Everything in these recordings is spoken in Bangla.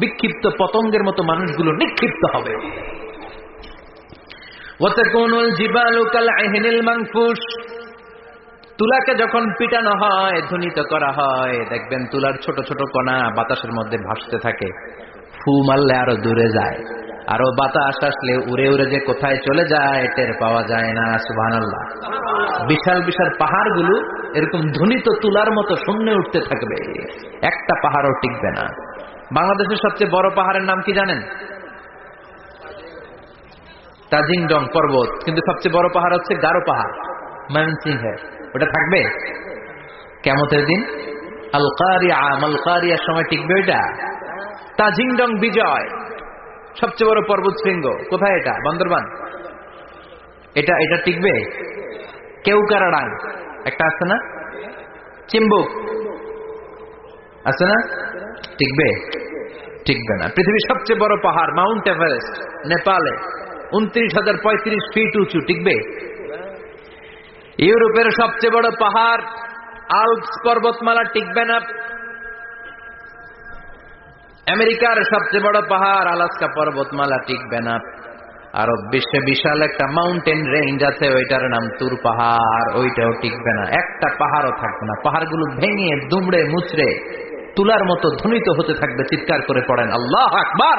বিক্ষিপ্ত পতঙ্গের মতো মানুষগুলো নিক্ষিপ্ত হবে। তুলাকে যখন পিটানো হয় ধ্বনিত করা হয়, দেখবেন তুলার ছোট ছোট কণা বাতাসের মধ্যে ভাসতে থাকে। ফু মারলে আরও দূরে যায়। আরও বাতাস আসলে উড়ে উড়ে যে কোথায় চলে যায়, টের পাওয়া যায় না আল্লাহ বিশাল বিশাল পাহাড়গুলো এরকম ধ্বনিত তুলার মতো শূন্যে উঠতে থাকবে। একটা পাহাড়ও টিকবে না। বাংলাদেশের সবচেয়ে বড় পাহাড়ের নাম কি জানেন? তাজিংডং পর্বত। কিন্তু সবচেয়ে বড় পাহাড় হচ্ছে গারো পাহাড় ময়মনসিংহের ওটা থাকবে? কেমতের দিন? আলকারিয়া, মালকারিয়ার সময় টিকবে ওইটা। তাজিংডং বিজয়, সবচেয়ে বড় পর্বত শৃঙ্গ। কোথায় এটা? বান্দরবান? এটা এটা টিকবে? কেউকারাডাং একটা আছে না? চিম্বুক আছে না? টিকবে? টিকবে না। পৃথিবীর সবচেয়ে বড় পাহাড়, মাউন্ট এভারেস্ট, নেপালে, উনত্রিশ হাজার পঁয়ত্রিশ ফিট উঁচু, টিকবে? ইউরোপের সবচেয়ে বড় পাহাড়, আলপস পর্বতমালা টিকবে না। আমেরিকার সবচেয়ে বড় পাহাড়, আলাস্কা পর্বতমালা টিকবে না। আরব বিশ্বে বিশাল একটা মাউন্টেন রেঞ্জ আছে, ওইটার নাম তুর পাহাড়, ওইটাও টিকবে না। একটা পাহাড়ও থাকবে না। পাহাড়গুলো ভেঙে, দুমড়ে, মুচড়ে, তুলার মতো ধ্বনিত হতে থাকবে, চিৎকার করে পড়েন, আল্লাহ আকবার!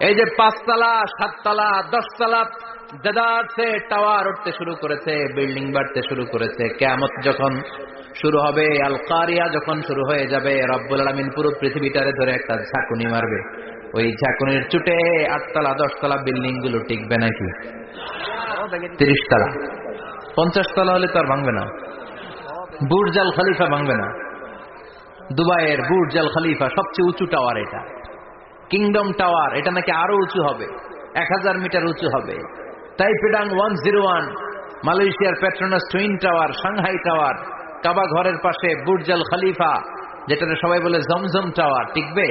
এই যে পাঁচতলা, সাততলা, দশতলা দেদারছে টাওয়ার উঠতে শুরু করেছে, বিল্ডিং বাড়তে শুরু করেছে। কেয়ামত যখন শুরু হবে আল কারিয়া যখন শুরু হয়ে যাবে, রব্বুল আলমিন পুরো পৃথিবীটারে ধরে একটা ঝাঁকুনি মারবে। ওই ঝাঁকুনির চুটে আটতলা, দশতলা বিল্ডিংগুলো টিকবে নাকি? তিরিশ তলা পঞ্চাশ তলা হলে তো আর ভাঙবে না। বুর্জাল খালিফা ভাঙবে না। দুবাইয়ের বুর্জাল খালিফা সবচেয়ে উঁচু টাওয়ার এটা। কিংডম টাওয়ার, এটা নাকি আরও উঁচু হবে। এক হাজার মিটার উঁচু হবে। টাইপেডাং ওয়ান জিরো ওয়ান, মালয়েশিয়ার Petronas twin tower Shanghai tower কাবা ঘরের পাশে বুর্জাল খালিফা যেটা সবাই বলে জমজম টাওয়ার টিকবে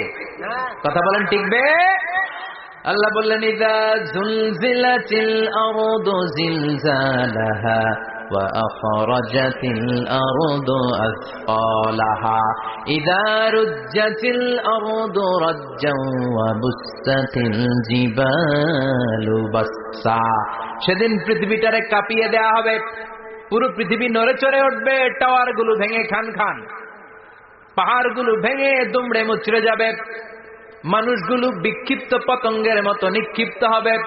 কথা বলেন টিকবে আল্লাহ বললেন ইদা জুলজিলাতিল আরদু জিলজালাহা وأخرجت الأرض أثقالها إذا رجت الأرض رجا وبست الجبال بسا সেদিন পৃথিবীটারে কাঁপিয়ে দেয়া হবে পুরো পৃথিবী নড়ে চড়ে উঠবে টাওয়ার গুলো ভেঙে খান খান পাহাড়গুলো ভেঙে দুমড়ে মুচড়ে যাবে। মানুষগুলো বিক্ষিপ্ত পতঙ্গের মতো নিক্ষিপ্ত হবে।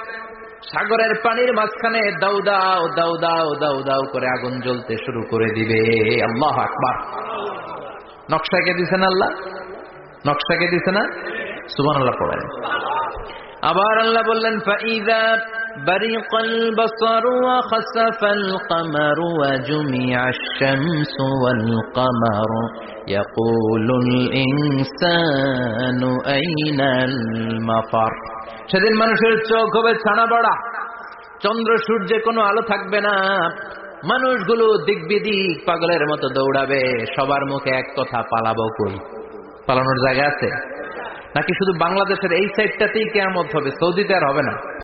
সাগরের পানির মাঝখানে দাউ দাও দাউ দাউ দাউ করে আগুন জ্বলতে শুরু করে দিবে। আল্লাহ আকবার। নকশাকে দিছেন আল্লাহ? নকশাকে দিছে না? সুবান আল্লাহ পড়েন। আবার আল্লাহ বললেন ফাইদা برق البصر وخسف القمر وجمع الشمس والقمر يقول الإنسان أين المفر সেদিন মানুষের চোখ হবে ছানা বড়া চন্দ্র সূর্যে কোনো আলো থাকবে না মানুষগুলো দিক বিদিক পাগলের মতো দৌড়াবে সবার মুখে এক কথা পালাবো কই পালানোর জায়গা আছে নাকি শুধু বাংলাদেশের এই সাইডটাতেই কেমন হবে সৌদিতে আর হবে না